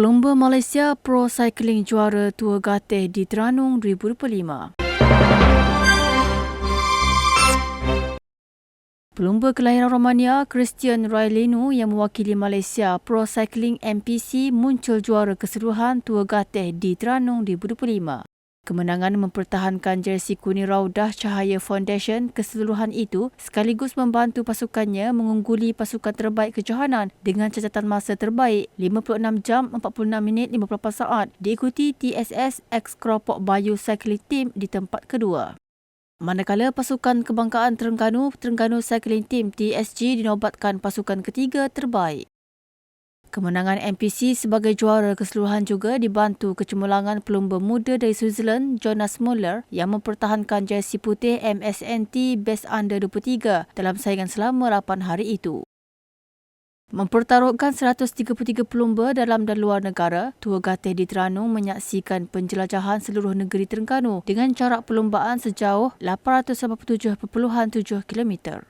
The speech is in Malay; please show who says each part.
Speaker 1: Pelumba Malaysia Pro Cycling juara Tour Gateh di Terengganu 2025. Pelumba kelahiran Romania, Christian Railinu yang mewakili Malaysia Pro Cycling MPC muncul juara keseluruhan Tour Gateh di Terengganu 2025. Kemenangan mempertahankan jersey kuning Raudah Cahaya Foundation keseluruhan itu sekaligus membantu pasukannya mengungguli pasukan terbaik kejohanan dengan catatan masa terbaik 56 jam 46 minit 58 saat diikuti TSS X Keropok Bayu Cycling Team di tempat kedua. Manakala pasukan kebanggaan Terengganu, Terengganu Cycling Team TSG dinobatkan pasukan ketiga terbaik. Kemenangan NPC sebagai juara keseluruhan juga dibantu kecemerlangan pelumba muda dari Switzerland Jonas Muller yang mempertahankan jersey putih MSNT Best Under 23 dalam saingan selama 8 hari itu. Mempertaruhkan 133 pelumba dalam dan luar negara, Tua Gateh di Terengganu menyaksikan penjelajahan seluruh negeri Terengganu dengan jarak perlumbaan sejauh 887.7 km.